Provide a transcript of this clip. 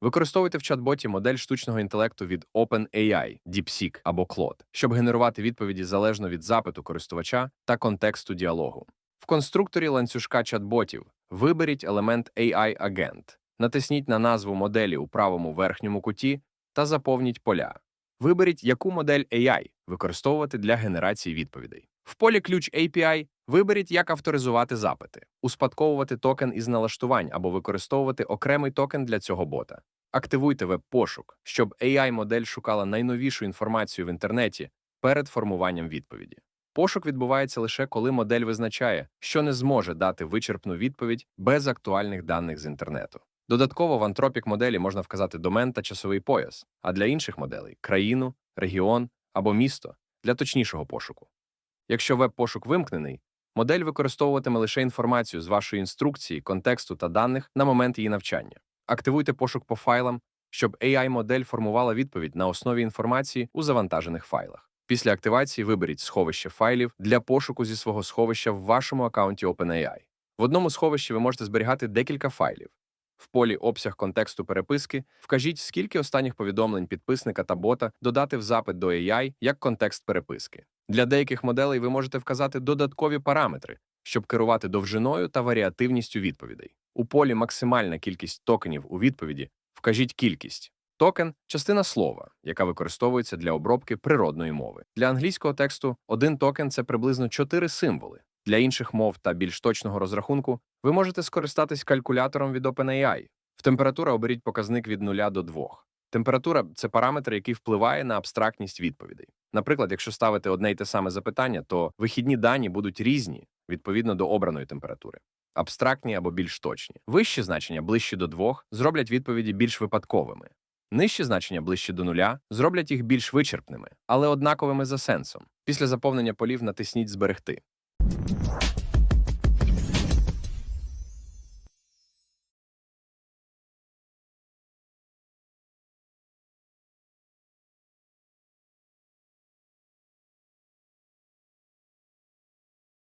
Використовуйте в чат-боті модель штучного інтелекту від OpenAI, DeepSeek або Claude, щоб генерувати відповіді залежно від запиту користувача та контексту діалогу. В конструкторі ланцюжка чат-ботів виберіть елемент AI-агент, натисніть на назву моделі у правому верхньому куті та заповніть поля. Виберіть, яку модель AI використовувати для генерації відповідей. В полі ключ API виберіть, як авторизувати запити, успадковувати токен із налаштувань або використовувати окремий токен для цього бота. Активуйте веб-пошук, щоб AI-модель шукала найновішу інформацію в інтернеті перед формуванням відповіді. Пошук відбувається лише коли модель визначає, що не зможе дати вичерпну відповідь без актуальних даних з інтернету. Додатково в антропік моделі можна вказати домен та часовий пояс, а для інших моделей країну, регіон або місто для точнішого пошуку. Якщо веб-пошук вимкнений, модель використовуватиме лише інформацію з вашої інструкції, контексту та даних на момент її навчання. Активуйте пошук по файлам, щоб AI-модель формувала відповідь на основі інформації у завантажених файлах. Після активації виберіть сховище файлів для пошуку зі свого сховища в вашому аккаунті OpenAI. В одному сховищі ви можете зберігати декілька файлів. В полі обсяг контексту переписки вкажіть, скільки останніх повідомлень підписника та бота додати в запит до AI як контекст переписки. Для деяких моделей ви можете вказати додаткові параметри, щоб керувати довжиною та варіативністю відповідей. У полі максимальна кількість токенів у відповіді вкажіть кількість. Токен частина слова, яка використовується для обробки природної мови. Для англійського тексту один токен це приблизно 4 символи. Для інших мов та більш точного розрахунку ви можете скористатись калькулятором від OpenAI. В температура оберіть показник від 0 до 2. Температура це параметр, який впливає на абстрактність відповідей. Наприклад, якщо ставити одне й те саме запитання, то вихідні дані будуть різні відповідно до обраної температури. Абстрактні або більш точні. Вищі значення ближче до 2 зроблять відповіді більш випадковими. Нижчі значення ближче до нуля зроблять їх більш вичерпними, але однаковими за сенсом. Після заповнення полів натисніть Зберегти.